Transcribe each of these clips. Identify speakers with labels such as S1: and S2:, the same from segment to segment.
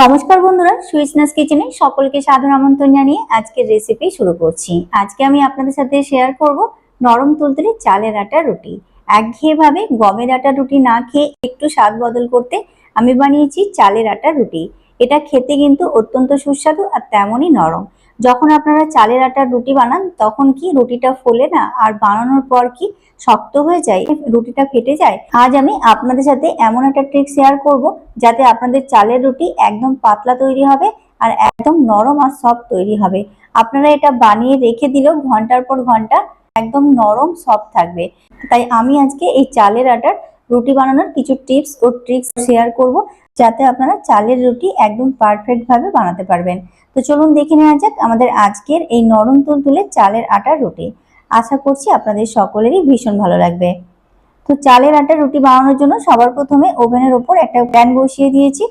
S1: নমস্কার বন্ধুরা সুইসনাস কিচেনে সকলকে সাদর আমন্ত্রণ জানিয়ে আজকের রেসিপি শুরু করছি। আজকে আমি আপনাদের সাথে শেয়ার করব নরম তুলতুলি চালের আটা রুটি। একঘেয়েভাবে গমের আটা রুটি না খেয়ে একটু স্বাদ বদল করতে আমি বানিয়েছি চালের আটা রুটি। এটা খেতে কিন্তু অত্যন্ত সুস্বাদু আর তেমনই নরম। যখন আপনারা চালের আটার রুটি বানান, তখন কি রুটিটা ফোলে না আর বানানোর পর কি শক্ত হয়ে যায়, রুটিটা ফেটে যায়? আজ আমি আপনাদের সাথে এমন একটা ট্রিক শেয়ার করব যাতে আপনাদের চালের রুটি একদম পাতলা তৈরি হবে আর একদম নরম আর সফট তৈরি হবে। আপনারা এটা বানিয়ে রেখে দিলেও ঘণ্টার পর ঘণ্টা একদম নরম সফট থাকবে। তাই আমি আজকে এই চালের আটার রুটি বানানোর কিছু টিপস ও ট্রিক্স শেয়ার করব। যাতে আপনারা চালের রুটি একদম পারফেক্ট ভাবে বানাতে পারবেন। তো চলুন দেখে নেওয়া যাক আমাদের আজকের এই নরম তুলতুলে চালের আটার রুটি। আশা করছি আপনাদের সকলেরই ভীষণ ভালো লাগবে। তো চালের আটার রুটি বানানোর জন্য সবার প্রথমে ওভেনের ওপর একটা প্যান বসিয়ে দিয়েছি।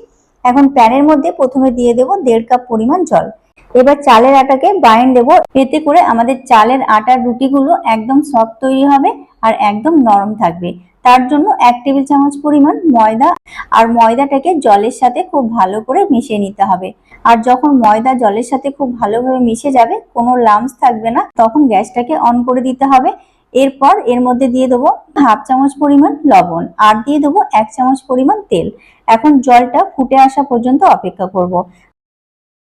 S1: এখন প্যানের মধ্যে প্রথমে দিয়ে দেব দেড় কাপ পরিমাণ জল। এবার চালের আটাকে বাইন দেবো। এতে করে আমাদের চালের আটার রুটিগুলো একদম সফট তৈরি হবে আর একদম নরম থাকবে। তার জন্য এক টেবিল চামচ পরিমাণ ময়দা আর ময়দাটাকে জলের সাথে খুব ভালো করে মিশিয়ে নিতে হবে। আর যখন ময়দা জলের সাথে খুব ভালোভাবে মিশে যাবে, কোনো লামস থাকবে না, তখন গ্যাসটাকে অন করে দিতে হবে। এরপর এর মধ্যে দিয়ে দেবো হাফ চামচ পরিমাণ লবণ আর দিয়ে দেবো এক চামচ পরিমাণ তেল। এখন জলটা ফুটে আসা পর্যন্ত অপেক্ষা করব।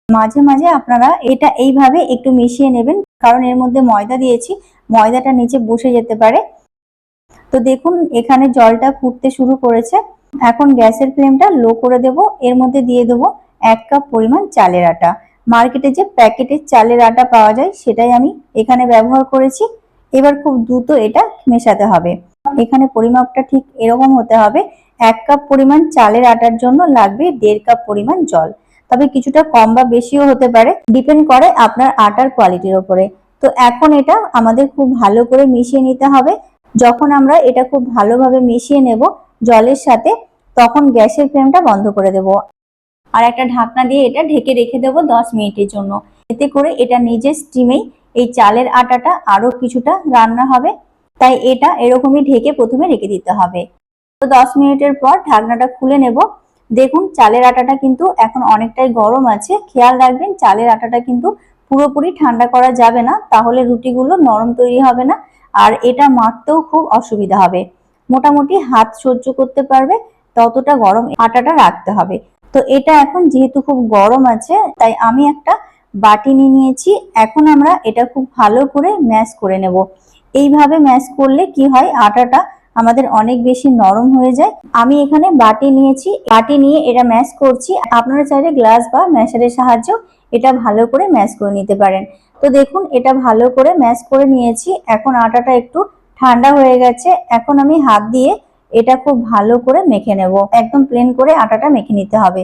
S1: মাঝে মাঝে আপনারা এটা এইভাবে একটু মিশিয়ে নেবেন, কারণ এর মধ্যে ময়দা দিয়েছি, ময়দাটা নিচে বসে যেতে পারে। তো দেখুন, এখানে জলটা ফুটতে শুরু করেছে। এখন গ্যাসের ফ্লেমটা লো করে দেব। এর মধ্যে দিয়ে দেবো এক কাপ পরিমাণ চালের আটা। মার্কেটে যে প্যাকেটের চালের আটা পাওয়া যায়, সেটাই আমি এখানে ব্যবহার করেছি। এবার খুব দ্রুত এটা মেশাতে হবে। এখানে পরিমাপটা ঠিক এরকম হতে হবে, এক কাপ পরিমাণ চালের আটার জন্য লাগবে দেড় কাপ পরিমাণ জল। তবে কিছুটা কম বা বেশিও হতে পারে, ডিপেন্ড করে আপনার আটার কোয়ালিটির ওপরে। তো এখন এটা আমাদের খুব ভালো করে মিশিয়ে নিতে হবে। যখন আমরা এটা খুব ভালোভাবে মিশিয়ে নেব জলের সাথে, তখন গ্যাসের ফ্লেমটা বন্ধ করে দেব। আর একটা ঢাকনা দিয়ে এটা ঢেকে রেখে দেবো দশ মিনিটের জন্য। এতে করে এটা নিজের স্টিমেই এই চালের আটাটা আরও কিছুটা রান্না হবে। তাই এটা এরকমই ঢেকে প্রথমে রেখে দিতে হবে। তো দশ মিনিটের পর ঢাকনাটা খুলে নেব। দেখুন চালের আটাটা কিন্তু এখন অনেকটাই গরম আছে। খেয়াল রাখবেন চালের আটাটা কিন্তু পুরোপুরি ঠান্ডা করা যাবে না, তাহলে রুটিগুলো নরম তৈরি হবে না আর এটা মারতেও খুব অসুবিধা হবে। মোটামুটি হাত সহ্য করতে পারবে, ততটা গরম আটাটা রাখতে হবে। তো এটা এখন যেহেতু খুব গরম আছে, তাই আমি একটা বাটি নিয়ে নিয়েছি। এখন আমরা এটা খুব ভালো করে ম্যাশ করে নেব। এইভাবে ম্যাশ করলে কি হয়, আটাটা আমাদের অনেক বেশি নরম হয়ে যায়। আমি এখানে বাটি নিয়েছি, বাটি নিয়ে এটা ম্যাশ করছি। আপনারা চাইলে গ্লাস বা ম্যাশারের সাহায্য এটা ভালো করে ম্যাশ করে নিতে পারেন। তো দেখুন, এটা ভালো করে ম্যাশ করে নিয়েছি। এখন আটাটা একটু ঠান্ডা হয়ে গেছে। এখন আমি হাত দিয়ে এটা খুব ভালো করে মেখে নেব। একদম প্লেন করে আটাটা মেখে নিতে হবে।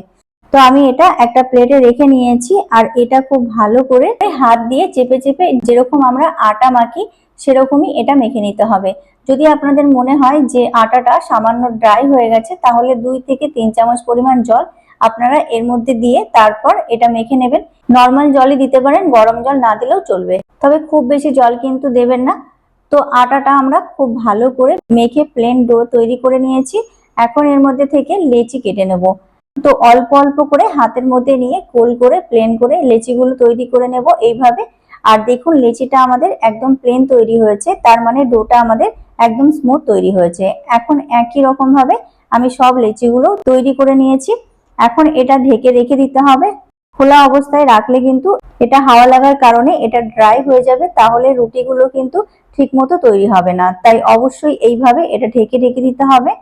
S1: তো আমি এটা একটা প্লেটে রেখে নিয়েছি আর এটা খুব ভালো করে হাত দিয়ে চেপে চেপে যেরকম আমরা আটা মাখি, সেরকমই এটা মেখে নিতে হবে। যদি আপনাদের মনে হয় যে আটাটা সামান্য ড্রাই হয়ে গেছে, তাহলে দুই থেকে তিন চামচ পরিমাণ জল আপনারা এর মধ্যে দিয়ে তারপর এটা মেখে নেবেন। নর্মাল জলই দিতে পারেন, গরম জল না দিলেও চলবে। তবে খুব বেশি জল কিন্তু দেবেন না। তো আটাটা আমরা খুব ভালো করে মেখে প্লেন ডো তৈরি করে নিয়েছি। এখন এর মধ্যে থেকে লেচি কেটে নেব। তো অল্প অল্প করে হাতের মধ্যে নিয়ে গোল করে প্লেন করে লেচিগুলো তৈরি করে নেব এইভাবে। আর দেখুন, লেচিটা আমাদের একদম প্লেন তৈরি হয়েছে। তার মানে ডোটা আমাদের একদম স্মুথ তৈরি হয়েছে। এখন একই রকম ভাবে আমি সব লেচিগুলো তৈরি করে নিয়েছি। এখন এটা ঢেকে রেখে দিতে হবে। খোলা অবস্থায় রাখলে কিন্তু এটা হাওয়া লাগার কারণে এটা ড্রাই হয়ে যাবে, তাহলে রুটিগুলো কিন্তু ঠিকমতো তৈরি হবে না। তাই অবশ্যই এইভাবে এটা ঢেকে ঢেকে দিতে হবে।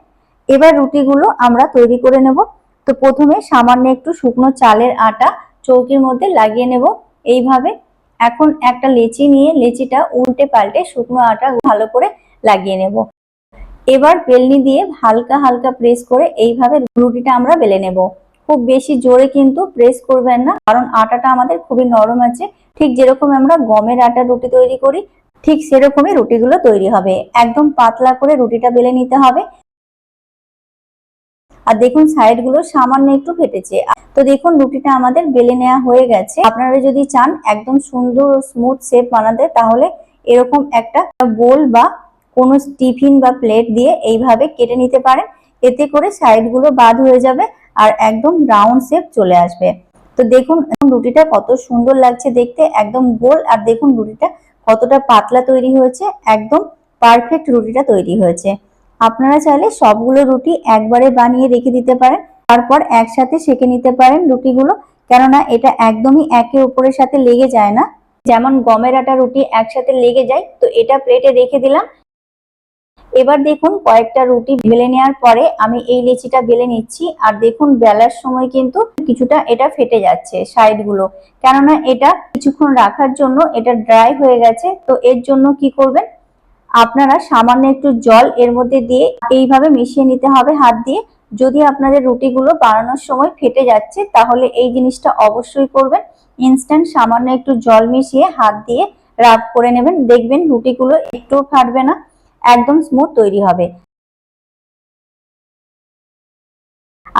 S1: এবার রুটিগুলো আমরা তৈরি করে নেব। তো প্রথমে সামান্য একটু শুকনো চালের আটা চৌকির মধ্যে লাগিয়ে নেব। এইভাবে এখন একটা লেচি নিয়ে লেচিটা উল্টে পাল্টে শুকনো আটা ভালো করে লাগিয়ে নেব। এবার বেলনি দিয়ে হালকা হালকা প্রেস করে এইভাবে রুটিটা আমরা বেলে নেব। খুব বেশি জোরে কিন্তু প্রেস করবেন না, কারণ আটাটা আমাদের খুবই নরম আছে। ঠিক যেরকম আমরা গমের আটা রুটি তৈরি করি, ঠিক সেরকমই রুটিগুলো তৈরি হবে। একদম পাতলা করে রুটিটা বেলে নিতে হবে। আর দেখুন সাইডগুলো সামান্য একটু ফেটেছে। তো দেখুন রুটিটা আমাদের বেলে নেওয়া হয়ে গেছে। আপনারা যদি চান একদম সুন্দর ও স্মুথ শেপ বানাতে, তাহলে এরকম একটা বোল বা কোনো টিফিন বা প্লেট দিয়ে এইভাবে কেটে নিতে পারেন। এতে করে সাইডগুলো বাদ হয়ে যাবে আর একদম রাউন্ড শেপ চলে আসবে। তো দেখুন রুটিটা কত সুন্দর লাগছে দেখতে, একদম গোল। আর দেখুন রুটিটা কতটা পাতলা তৈরি হয়েছে, একদম পারফেক্ট রুটিটা তৈরি হয়েছে। আপনারা চাইলে সবগুলো রুটি একবারে বানিয়ে রেখে দিতে পারেন। তারপর একসাথে সেকে নিতে পারেন রুটিগুলো। কেননা এটা একদমই একে অপরের সাথে লেগে যায় না। যেমন গমের আটা রুটি একসাথে লেগে যায়, তো এটা প্লেটে রেখে দিলাম। এবার দেখুন কয়েকটা রুটি বেলে নেওয়ার পরে আমি এই লেচিটা বেলে নিচ্ছি। আর দেখুন বেলার সময় কিন্তু কিছুটা এটা ফেটে যাচ্ছে সাইডগুলো। কেননা এটা কিছুক্ষণ রাখার জন্য এটা ড্রাই হয়ে গেছে। তো এর জন্য কি করবেন? আপনারা সামান্য একটু জল এর মধ্যে দিয়ে এইভাবে মিশিয়ে নিতে হবে হাত দিয়ে। যদি আপনাদের রুটিগুলো বানানোর সময় ফেটে যাচ্ছে, তাহলে এই জিনিসটা অবশ্যই করবেন। ইনস্ট্যান্ট সামান্য একটু জল মিশিয়ে হাত দিয়ে রাব করে নেবেন। দেখবেন রুটিগুলো একটুও ফাটবে না। একদম স্মুথ তৈরি হবে।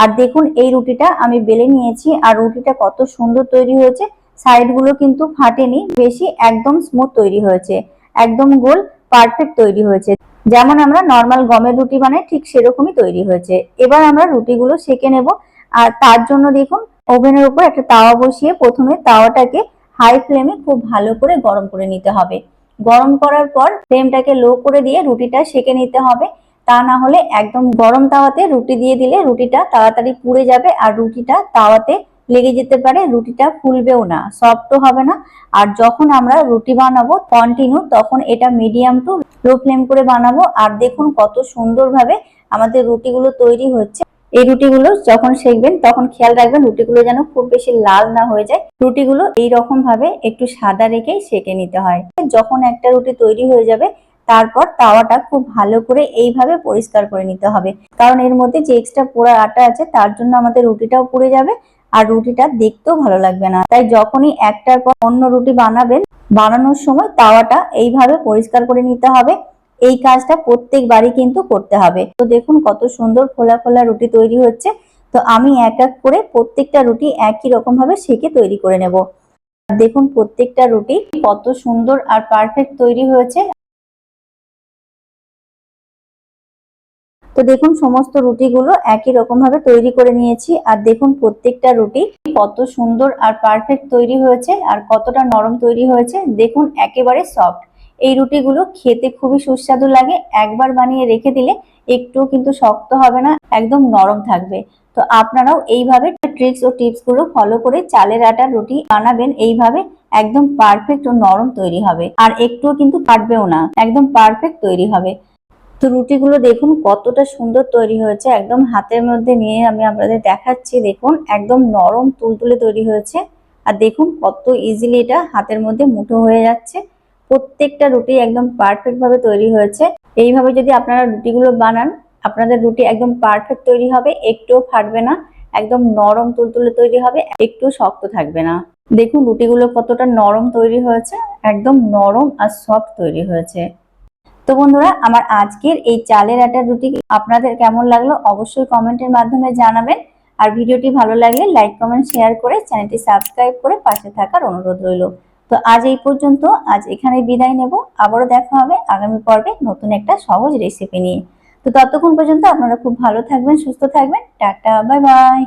S1: আর দেখুন, এই রুটিটা আমি বেলে নিয়েছি, আর রুটিটা কত সুন্দর তৈরি হয়েছে। সাইডগুলো কিন্তু ফাটেনি, বেশি একদম স্মুথ তৈরি হয়েছে। একদম গোল পারফেক্ট তৈরি হয়েছে। যেমন আমরা নর্মাল গমের রুটি বানাই, ঠিক সেরকমই তৈরি হয়েছে। এবার আমরা রুটিগুলো সেকে নেব। আর তার জন্য দেখুন, ওভেনের উপর একটা তাওয়া বসিয়ে প্রথমে তাওয়াটাকে হাই ফ্লেমে খুব ভালো করে গরম করে নিতে হবে। গরম করার পর ফ্লেমটাকে লো করে দিয়ে রুটিটা সেকে নিতে হবে। তা না হলে একদম গরম তাওয়াতে রুটি দিয়ে দিলে রুটিটা তাড়াতাড়ি পুড়ে যাবে আর রুটিটা তাওয়াতে লেগে যেতে পারে, রুটিটা ফুলবেও না, সফটও হবে না। আর যখন আমরা রুটি বানাবো কন্টিনিউ তখন এটা মিডিয়াম টু লো ফ্লেম করে বানাবো। আর দেখুন কত সুন্দরভাবে আমাদের রুটিগুলো তৈরি হচ্ছে। এই রুটিগুলো যখন সেকবেন, তখন খেয়াল রাখবেন রুটিগুলো যেন খুব বেশি লাল না হয়ে যায়। রুটিগুলো এই রকম ভাবে একটু সাদা রেখেই সেকে নিতে হয়। যখন একটা রুটি তৈরি হয়ে যাবে, তারপর তাওয়াটা খুব ভালো করে এইভাবে পরিষ্কার করে নিতে হবে। কারণ এর মধ্যে যে এক্সট্রা পোড়া আটা আছে, তার জন্য আমাদের রুটিটাও পুড়ে যাবে আর রুটিটা দেখতেও ভালো লাগবে না। তাই যখনই একটার পর অন্য রুটি বানাবেন, বানানোর সময় তাওয়াটা এইভাবে পরিষ্কার করে নিতে হবে। এই কাজটা প্রত্যেক বাড়ি কিন্তু করতে হবে। তো দেখুন কত সুন্দর ফোলা ফোলা রুটি তৈরি হচ্ছে। তো আমি এক এক করে প্রত্যেকটা রুটি একই রকম ভাবে সেকে তৈরি করে নেব। দেখুন প্রত্যেকটা রুটি কত সুন্দর আর পারফেক্ট তৈরি হয়েছে। তো দেখুন সমস্ত রুটিগুলো একই রকম ভাবে তৈরি করে নিয়েছি। আর দেখুন প্রত্যেকটা রুটি কত সুন্দর আর পারফেক্ট তৈরি হয়েছে। আর কতটা নরম তৈরি হয়েছে। দেখুন একেবারে সফট এই রুটিগুলো খেতে খুবই সুস্বাদু লাগে। একবার বানিয়ে রেখে দিলে একটু কিন্তু শক্ত হবে না, একদম নরম থাকবে। তো আপনারাও এইভাবে ট্রিক্স ও টিপসগুলো ফলো করে চালের আটার রুটি বানাবেন। এইভাবে একদম পারফেক্ট ও নরম তৈরি হবে। আর একটুও কিন্তু কাটবেও না, একদম পারফেক্ট তৈরি হবে। তো রুটিগুলো দেখুন কতটা সুন্দর তৈরি হয়েছে। একদম হাতের মধ্যে নিয়ে আমি আপনাদের দেখাচ্ছি। দেখুন একদম নরম তুলতুলে তৈরি হয়েছে। আর দেখুন কত ইজিলি এটা হাতের মধ্যে মুঠো হয়ে যাচ্ছে। প্রত্যেকটা রুটি একদম পারফেক্ট ভাবে তৈরি হয়েছে। এইভাবে যদি আপনারা রুটিগুলো বানান, আপনাদের রুটি একদম পারফেক্ট তৈরি হবে, একটুও ফাটবে না, একদম নরম তুলতুলে তৈরি হবে একটু শক্ত থাকবে না। দেখুন রুটিগুলো কতটা নরম তৈরি হয়েছে, একদম নরম আর সফট তৈরি হয়েছে। তো বন্ধুরা, আমার আজকের এই চালের আটার রুটি আপনাদের কেমন লাগল অবশ্যই কমেন্টের মাধ্যমে জানাবেন। আর ভিডিওটি ভালো লাগলে লাইক কমেন্ট শেয়ার করে চ্যানেলটি সাবস্ক্রাইব করে পাশে থাকার অনুরোধ রইল। তো আজ এই পর্যন্ত, আজ এখানে বিদায় নেব। আবারও দেখা হবে আগামী পর্বে নতুন একটা সহজ রেসিপি নিয়ে। তো ততক্ষণ পর্যন্ত আপনারা খুব ভালো থাকবেন, সুস্থ থাকবেন। Tata bye bye